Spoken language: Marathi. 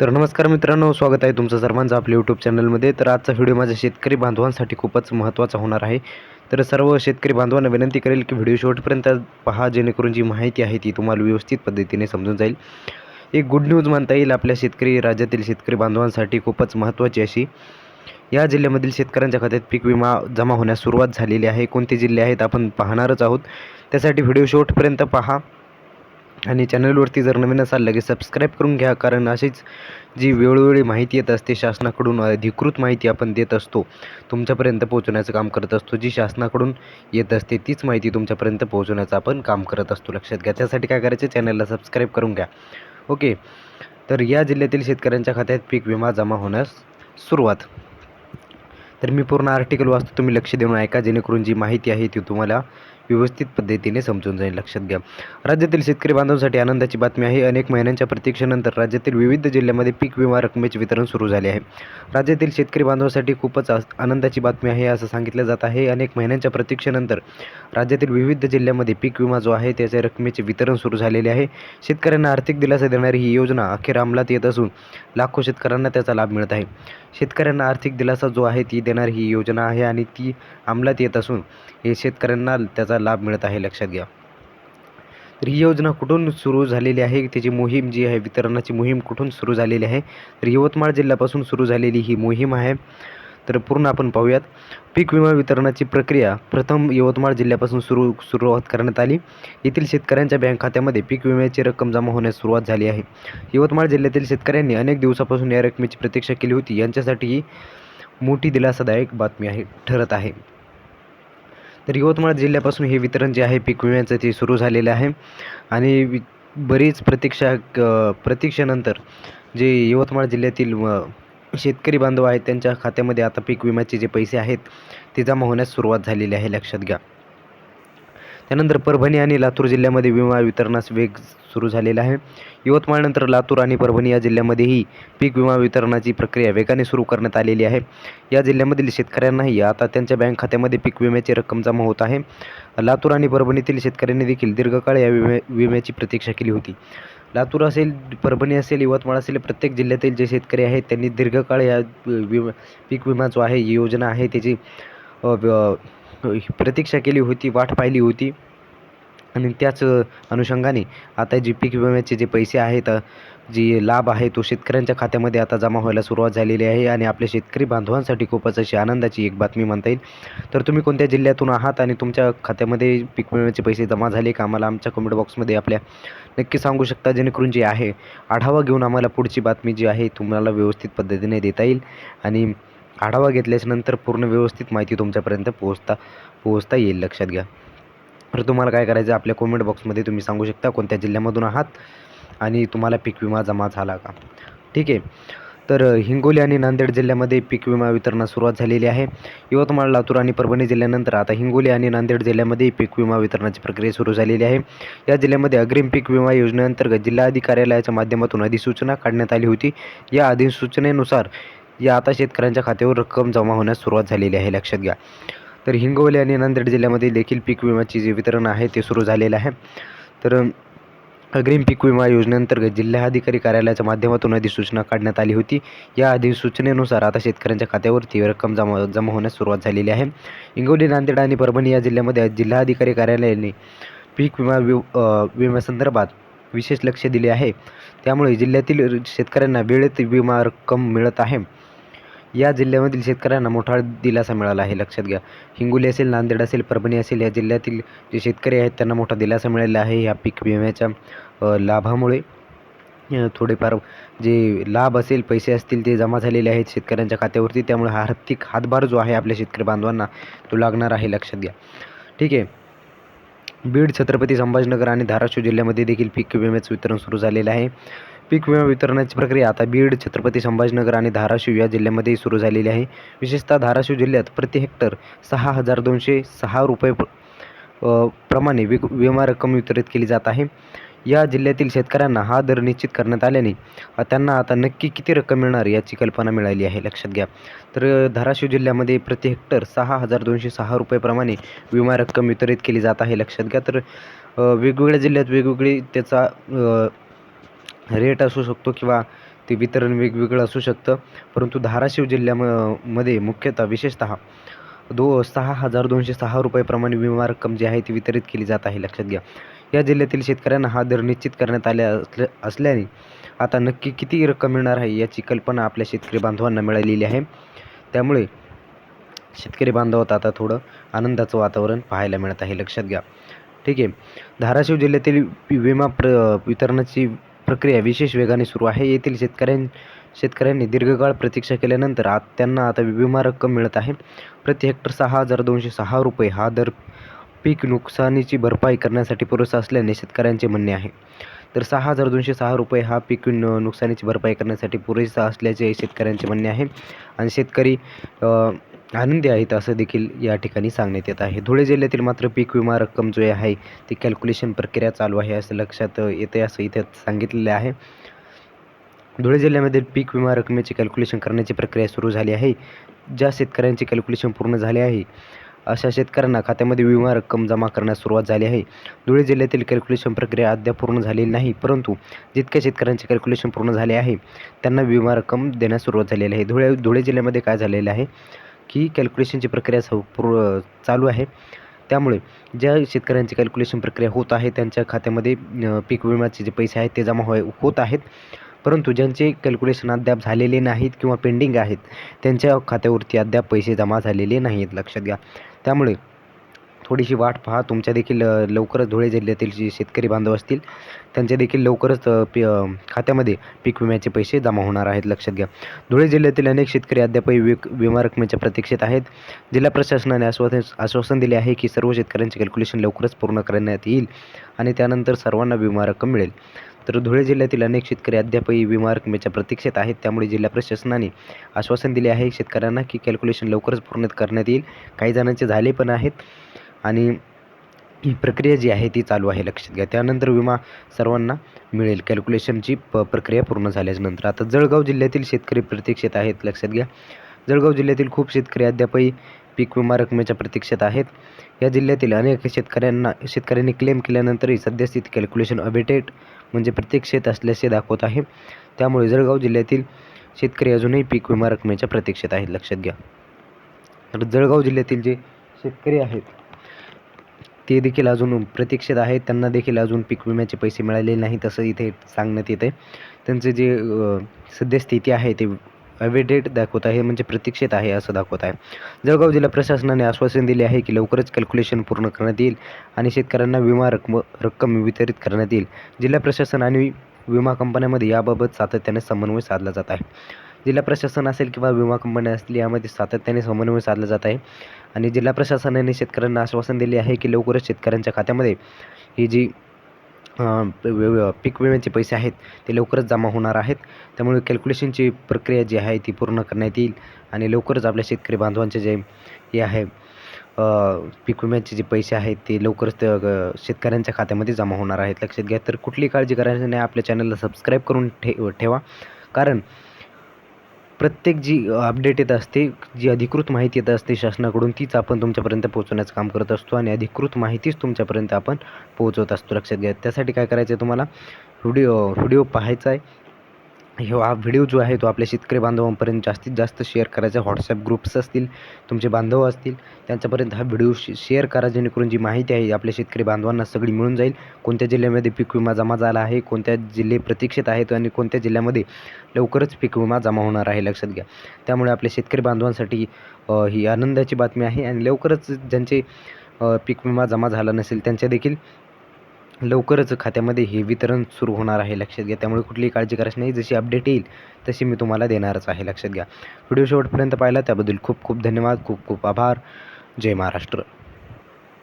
तर नमस्कार मित्रांनो स्वागत आहे तुमचं सर्वांचं आपल्या यूट्यूब चॅनलमध्ये तर आजचा व्हिडिओ माझ्या शेतकरी बांधवांसाठी खूपच महत्त्वाचा होणार आहे. तर सर्व शेतकरी बांधवांना विनंती करेल की व्हिडिओ शेवटपर्यंत पहा जेणेकरून जी माहिती आहे ती तुम्हाला व्यवस्थित पद्धतीने समजून जाईल. एक गुड न्यूज म्हणता येईल आपल्या शेतकरी राज्यातील शेतकरी बांधवांसाठी खूपच महत्त्वाची अशी. या जिल्ह्यामधील शेतकऱ्यांच्या खात्यात पीक विमा जमा होण्यास सुरुवात झालेली आहे. कोणते जिल्हे आहेत आपण पाहणारच आहोत. त्यासाठी व्हिडिओ शेवटपर्यंत पहा. आणि चॅनलवरती जर नवीन असाल लगेच सबस्क्राईब करून घ्या. कारण अशीच जी वेळोवेळी माहिती येत असते शासनाकडून अधिकृत माहिती आपण देत असतो तुमच्यापर्यंत पोहोचवण्याचं काम करत असतो. जी शासनाकडून येत असते तीच माहिती तुमच्यापर्यंत पोहोचवण्याचं आपण काम करत असतो. लक्षात घ्या. त्यासाठी काय करायचं? चॅनलला सबस्क्राईब करून घ्या. ओके. तर या जिल्ह्यातील शेतकऱ्यांच्या खात्यात पीक विमा जमा होण्यास सुरुवात. तर मी पूर्ण आर्टिकल वाचतो तुम्ही लक्ष देऊन ऐका. जेणेकरून जी माहिती आहे ती तुम्हाला व्यवस्थित पद्धतीने समजून जाईल. लक्षात घ्या. राज्यातील शेतकरी बांधवांसाठी आनंदाची बातमी आहे. अनेक महिन्यांच्या प्रतीक्षेनंतर राज्यातील विविध जिल्ह्यामध्ये पीक विमा रकमेचे वितरण सुरू झाले आहे. राज्यातील शेतकरी बांधवांसाठी खूपच आनंदाची बातमी आहे असं सांगितलं जात आहे. अनेक महिन्यांच्या प्रतीक्षेनंतर राज्यातील विविध जिल्ह्यामध्ये पीक विमा जो आहे त्याच्या रकमेचे वितरण सुरू झालेले आहे. शेतकऱ्यांना आर्थिक दिलासा देणारी ही योजना अखेर अंमलात येत असून लाखो शेतकऱ्यांना त्याचा लाभ मिळत आहे. शेतकऱ्यांना आर्थिक दिलासा जो आहे ती देणारी ही योजना आहे आणि ती अंमलात येत असून हे शेतकऱ्यांना त्याचा लाभ मिळत आहे लक्षात घ्या. तर ही योजना कुठून सुरू झालेली आहे? त्याची मोहीम जी आहे वितरणाची मोहीम कुठून सुरू झालेली आहे? तर यवतमाळ जिल्ह्यापासून सुरू झालेली ही मोहीम आहे. तर पूर्ण आपण पाहूयात. पीक विमा वितरणाची प्रक्रिया प्रथम यवतमाळ जिल्ह्यापासून सुरू सुरुवात करण्यात आली. येथील शेतकऱ्यांच्या बँक खात्यामध्ये पीक विम्याची रक्कम जमा होण्यास सुरुवात झाली आहे. यवतमाळ जिल्ह्यातील शेतकऱ्यांनी अनेक दिवसापासून या रकमेची प्रतीक्षा केली होती. यांच्यासाठी ही मोठी दिलासादायक बातमी आहे ठरत आहे. तर यवतमाळ जिल्ह्यापासून हे वितरण जे आहे पीक विम्याचं ते सुरू झालेलं आहे. आणि वि बरीच प्रतीक्षा क- प्रतीक्षेनंतर जे यवतमाळ जिल्ह्यातील शेतकरी बांधव आहेत त्यांच्या खात्यामध्ये आता पीक विम्याचे जे पैसे आहेत ते जमा होण्यास सुरुवात झालेली आहे. लक्षात घ्या. त्यानंतर परभणी आणि लातूर जिल्ह्यामध्ये विमा वितरणास वेग सुरू झालेला आहे. यवतमाळनंतर लातूर आणि परभणी या जिल्ह्यामध्येही पीक विमा वितरणाची प्रक्रिया वेगाने सुरू करण्यात आलेली आहे. या जिल्ह्यामधील शेतकऱ्यांनाही आता त्यांच्या बँक खात्यामध्ये पीक विम्याची रक्कम जमा होत आहे. लातूर आणि परभणीतील शेतकऱ्यांनी देखील दीर्घकाळ या विमे विम्याची प्रतीक्षा केली होती. लातूर असेल परभणी असेल यवतमाळ असेल प्रत्येक जिल्ह्यातील जे शेतकरी आहेत त्यांनी दीर्घकाळ या विमा पीक विमा जो आहे ही योजना आहे त्याची प्रतीक्षा केली होती वाट पाहिली होती. आणि त्याच अनुषंगाने आता जी पीक विम्याचे जे पैसे आहेत जी लाभ आहे तो शेतकऱ्यांच्या खात्यामध्ये आता जमा व्हायला सुरुवात झालेली आहे. आणि आपल्या शेतकरी बांधवांसाठी खूपच अशी आनंदाची एक बातमी म्हणता येईल. तर तुम्ही कोणत्या जिल्ह्यातून आहात आणि तुमच्या खात्यामध्ये पीक विम्याचे पैसे जमा झाले का? आम्हाला आमच्या कमेंट बॉक्समध्ये आपल्या नक्की सांगू शकता. जेणेकरून जे आहे आढावा घेऊन आम्हाला पुढची बातमी जी आहे तुम्हाला व्यवस्थित पद्धतीने देता येईल. आणि आढावा घेतल्याच्यानंतर पूर्ण व्यवस्थित माहिती तुमच्यापर्यंत पोहोचता पोहोचता येईल. लक्षात घ्या. तर तुम्हाला काय करायचं आपल्या कमेंट बॉक्समध्ये तुम्ही सांगू शकता कोणत्या जिल्ह्यामधून आहात आणि तुम्हाला पीक विमा जमा झाला का? ठीक आहे. तर हिंगोली आणि नांदेड जिल्ह्यामध्ये पीक विमा वितरणास सुरुवात झालेली आहे. यवतमाळ लातूर आणि परभणी जिल्ह्यानंतर आता हिंगोली आणि नांदेड जिल्ह्यामध्ये पीक विमा वितरणाची प्रक्रिया सुरू झालेली आहे. या जिल्ह्यामध्ये अग्रिम पीक विमा योजनेअंतर्गत जिल्हाधिकारी कार्यालयाच्या माध्यमातून अधिसूचना काढण्यात आली होती. या अधिसूचनेनुसार या आता शेतकऱ्यांच्या खात्यावर रक्कम जमा होण्यास सुरुवात झालेली आहे. लक्षात घ्या. तर हिंगोली आणि नांदेड जिल्ह्यामध्ये देखील पीक विम्याचे जे वितरण आहे ते सुरू झालेलं आहे. तर अग्रिम पीक विमा योजनेअंतर्गत जिल्हाधिकारी कार्यालयाच्या माध्यमातून अधिसूचना काढण्यात आली होती. या अधिसूचनेनुसार आता शेतकऱ्यांच्या खात्यावरती रक्कम जमा जमा होण्यास सुरुवात झालेली आहे. हिंगोली नांदेड आणि परभणी या जिल्ह्यामध्ये जिल्हाधिकारी कार्यालयाने पीक विमा वि विम्यासंदर्भात विशेष लक्ष दिले आहे. त्यामुळे जिल्ह्यातील शेतकऱ्यांना वेळेत विमा रक्कम मिळत आहे. या जिल्ह्यामधील शेतकऱ्यांना मोठा दिलासा मिळाला आहे. लक्षात घ्या हिंगोली असेल नांदेड असेल परभणी असेल या जिल्ह्यातील जे शेतकरी आहेत त्यांना मोठा दिलासा मिळाला आहे. या पीक विम्याच्या लाभामुळे थोडेफार जे लाभ असेल पैसे असतील ते जमा झालेले आहेत शेतकऱ्यांच्या खात्यावरती. त्यामुळे हा आर्थिक हातभार जो आहे आपल्या शेतकरी बांधवांना तो लागणार आहे. लक्षात घ्या. ठीक आहे. बीड छत्रपती संभाजीनगर आणि धाराशिव जिल्ह्यामध्ये देखील पीक विम्याचं वितरण सुरू झालेलं आहे. पीक विमा वितरणाची प्रक्रिया आता बीड छत्रपती संभाजीनगर आणि धाराशिव या जिल्ह्यामध्ये सुरू झालेली आहे. विशेषतः धाराशिव जिल्ह्यात प्रति हेक्टर सहा हजार दोनशे सहा रुपये प्रमाणे विक विमा रक्कम वितरित केली जात आहे. या जिल्ह्यातील शेतकऱ्यांना हा दर निश्चित करण्यात आल्याने त्यांना आता नक्की किती रक्कम मिळणार याची कल्पना मिळाली आहे. लक्षात घ्या. तर धाराशिव जिल्ह्यामध्ये प्रति हेक्टर सहा हजार दोनशे सहा रुपयेप्रमाणे विमा रक्कम वितरित केली जात आहे. लक्षात घ्या. तर वेगवेगळ्या जिल्ह्यात वेगवेगळी त्याचा रेट असू शकतो किंवा ते वितरण वेगवेगळं असू शकतं. परंतु धाराशिव जिल्ह्याममध्ये मुख्यतः विशेषतः दो सहा हजार दोनशे सहा रुपयेप्रमाणे विमा रक्कम जी आहे ती वितरित केली जात आहे. लक्षात घ्या. या जिल्ह्यातील शेतकऱ्यांना हा दर निश्चित करण्यात आल्या असल्या असल्याने आता नक्की किती रक्कम मिळणार आहे याची कल्पना आपल्या शेतकरी बांधवांना मिळालेली आहे. त्यामुळे शेतकरी बांधवात आता थोडं आनंदाचं वातावरण पाहायला मिळत आहे. लक्षात घ्या. ठीक आहे. धाराशिव जिल्ह्यातील विमा प्र वितरणाची प्रक्रिया विशेष वेगाने सुरू आहे. येथील शेतकऱ्यां शेतकऱ्यांनी दीर्घकाळ प्रतीक्षा केल्यानंतर आत त्यांना आता विमा रक्कम मिळत आहे. प्रति हेक्टर सहा हजार दोनशे सहा रुपये हा दर पीक नुकसानीची भरपाई करण्यासाठी पुरेसा असल्याने शेतकऱ्यांचे म्हणणे आहे. तर सहा हजार दोनशे सहा रुपये हा पीक न नुकसानीची भरपाई करण्यासाठी पुरेसा असल्याचे शेतकऱ्यांचे म्हणणे आहे. आणि शेतकरी आनंदी आहेत असं देखील या ठिकाणी सांगण्यात येत आहे. धुळे जिल्ह्यातील मात्र पीक विमा रक्कम जो आहे ती कॅल्क्युलेशन प्रक्रिया चालू आहे असं लक्षात येते असं इथे सांगितलेलं आहे. धुळे जिल्ह्यामध्ये पीक विमा रकमेचे कॅल्क्युलेशन करण्याची प्रक्रिया सुरू झाली आहे. ज्या शेतकऱ्यांचे कॅल्क्युलेशन पूर्ण झाले आहे अशा शेतकऱ्यांना खात्यामध्ये विमा रक्कम जमा करण्यास सुरुवात झाली आहे. धुळे जिल्ह्यातील कॅल्क्युलेशन प्रक्रिया अद्याप पूर्ण झालेली नाही परंतु जितक्या शेतकऱ्यांचे कॅल्क्युलेशन पूर्ण झाले आहे त्यांना विमा रक्कम देण्यास सुरुवात झालेली आहे. धुळे धुळे जिल्ह्यामध्ये काय झालेलं आहे की कॅल्क्युलेशनची प्रक्रिया स पूर चालू आहे. त्यामुळे ज्या शेतकऱ्यांची कॅल्क्युलेशन प्रक्रिया होत आहे त्यांच्या खात्यामध्ये पीक विम्याचे जे पैसे आहेत ते जमा हो होत आहेत. परंतु ज्यांचे कॅल्क्युलेशन अद्याप झालेले नाहीत किंवा पेंडिंग आहेत त्यांच्या खात्यावरती अद्याप पैसे जमा झालेले नाहीत. लक्षात घ्या. त्यामुळे थोडीशी वाट पहा. तुमच्या देखील लवकरच धुळे जिल्ह्यातील जे शेतकरी बांधव असतील त्यांच्या देखील लवकरच पी खात्यामध्ये पीक विम्याचे पैसे जमा होणार आहेत. लक्षात घ्या. धुळे जिल्ह्यातील अनेक शेतकरी अद्यापही विक विमा रकमेच्या प्रतीक्षेत आहेत. जिल्हा प्रशासनाने आश्वासन आश्वासन दिले आहे की सर्व शेतकऱ्यांचे कॅल्क्युलेशन लवकरच पूर्ण करण्यात येईल आणि त्यानंतर सर्वांना विमा रक्कम मिळेल. तर धुळे जिल्ह्यातील अनेक शेतकरी अद्यापही विमा रकमेच्या प्रतीक्षेत आहेत. त्यामुळे जिल्हा प्रशासनाने आश्वासन दिले आहे. शेतकऱ्यांना की कॅल्क्युलेशन लवकरच पूर्ण करण्यात येईल. काही जणांचे झाले पण आहेत. आणि ही प्रक्रिया जी आहे ती चालू आहे. लक्षात घ्या. त्यानंतर विमा सर्वांना मिळेल. कॅल्क्युलेशनची प प्रक्रिया पूर्ण झाल्याच्यानंतर आता जळगाव जिल्ह्यातील शेतकरी प्रतीक्षेत आहेत. लक्षात घ्या. जळगाव जिल्ह्यातील खूप शेतकरी अद्यापही पीक विमा रकमेच्या प्रतीक्षेत आहेत. या जिल्ह्यातील अनेक शेतकऱ्यांना शेतकऱ्यांनी क्लेम केल्यानंतरही सद्यस्थिती कॅल्क्युलेशन अपडेटेड म्हणजे प्रतीक्षेत असल्याचे दाखवत आहे. त्यामुळे जळगाव जिल्ह्यातील शेतकरी अजूनही पीक विमा रकमेच्या प्रतीक्षेत आहेत. लक्षात घ्या. तर जळगाव जिल्ह्यातील जे शेतकरी आहेत ते देखील अजून प्रतीक्षेत आहेत. त्यांना देखील अजून पीक विम्याचे पैसे मिळालेले नाहीत असं इथे सांगण्यात येते त्यांचं जे सद्यस्थिती आहे ते अवेडेड दाखवत आहे म्हणजे प्रतीक्षेत आहे असं दाखवत आहे. जळगाव जिल्हा प्रशासनाने आश्वासन दिले आहे की लवकरच कॅल्क्युलेशन पूर्ण करण्यात येईल आणि शेतकऱ्यांना विमा रक्कम रक्कम वितरित करण्यात येईल. जिल्हा प्रशासन आणि विमा कंपन्यामध्ये याबाबत सातत्याने समन्वय साधला जात आहे. जिल्हा प्रशासन असेल किंवा विमा कंपन्या असतील यामध्ये सातत्याने समन्वय साधला जात आहे. आणि जिल्हा प्रशासनाने शेतकऱ्यांना आश्वासन दिले आहे की लवकरच शेतकऱ्यांच्या खात्यामध्ये ही जी पीक विम्याचे पैसे आहेत ते लवकरच जमा होणार आहेत. त्यामुळे कॅल्क्युलेशनची प्रक्रिया जी आहे ती पूर्ण करण्यात येईल आणि लवकरच आपल्या शेतकरी बांधवांचे जे हे आहे पीक विम्याचे जे पैसे आहेत ते लवकरच शेतकऱ्यांच्या खात्यामध्ये जमा होणार आहेत. लक्षात घ्या. तर कुठली काळजी करायची नाही. आपल्या चॅनलला सबस्क्राईब करून ठे ठेवा. कारण प्रत्येक जी अपडेट येत असते जी अधिकृत माहिती येत असते शासनाकडून तीच आपण तुमच्यापर्यंत पोहोचवण्याचं काम करत असतो आणि अधिकृत माहितीच तुमच्यापर्यंत आपण पोहोचवत असतो. लक्षात घ्या. त्यासाठी काय करायचं आहे तुम्हाला? व्हिडिओ व्हिडिओ पाहायचा आहे हा व्हिडिओ जो आहे तो आपल्या शेतकरी बांधवांपर्यंत जास्तीत जास्त शेअर करायचा. व्हॉट्सॲप ग्रुप्स असतील तुमचे बांधव असतील त्यांच्यापर्यंत हा व्हिडिओ शेअर करा जेणेकरून जी माहिती आहे आपल्या शेतकरी बांधवांना सगळी मिळून जाईल. कोणत्या जिल्ह्यामध्ये पीक विमा जमा झाला आहे कोणत्या जिल्हे प्रतीक्षित आहेत आणि कोणत्या जिल्ह्यामध्ये लवकरच पीक विमा जमा होणार आहे लक्षात घ्या. त्यामुळे आपल्या शेतकरी बांधवांसाठी ही आनंदाची बातमी आहे आणि लवकरच ज्यांचे पीक विमा जमा झाला नसेल त्यांच्या देखील लवकरच खात्यामध्ये हे वितरण सुरू होणार आहे लक्षात घ्या. त्यामुळे कुठलीही काळजी करायची नाही. जशी अपडेट येईल तशी मी तुम्हाला देणारच आहे लक्षात घ्या. व्हिडिओ शेवटपर्यंत पाहिला त्याबद्दल खूप खूप धन्यवाद खूप खूप आभार. जय महाराष्ट्र.